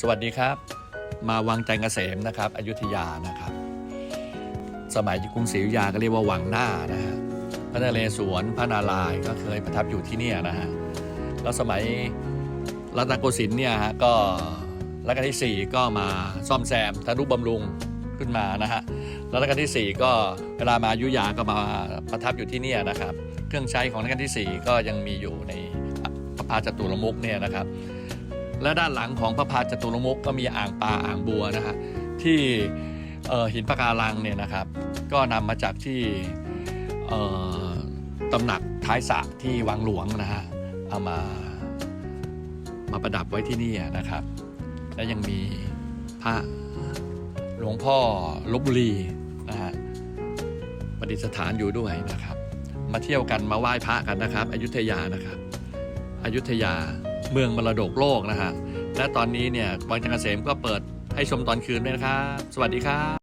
สวัสดีครับ มาวังจันทร์เกษมนะครับ อยุธยานะครับ สมัยกรุงศรีอยุธยาก็เรียกว่าวังหน้านะฮะพระนเรศวรพระนารายณ์ก็เคยประทับอยู่ที่เนี่ยนะฮะแล้วสมัยรัตนโกสินทร์เนี่ยฮะก็รัชกาลที่ 4 ก็มาซ่อมแซมทนุบำรุงขึ้นมานะฮะแล้วรัชกาลที่ 4 ก็เวลามาอยุธยาก็มาประทับอยู่ที่เนี่ยนะครับ เครื่องใช้ของรัชกาลที่ 4 ก็ยังมีอยู่ในพระพาจตุรมุกเนี่ยนะครับ และด้านหลังของพระพาจตุรมุกก็มีอ่างปลาอ่างบัวนะฮะที่หินปะการังเนี่ยนะครับ ก็นำมาจากที่ตำหนักท้ายสระที่วังหลวงนะฮะเอามามาประดับไว้ที่นี่นะครับ และยังมีพระหลวงพ่อลบบุรีนะฮะประดิษฐานอยู่ด้วยนะครับ มาเที่ยวกันมาไหว้พระกันนะครับ อยุธยานะครับ อยุธยา เมืองมรดกโลกนะฮะและตอนนี้เนี่ยวังจันทร์เกษมก็เปิดให้ชมตอนคืนด้วยนะครับ สวัสดีครับ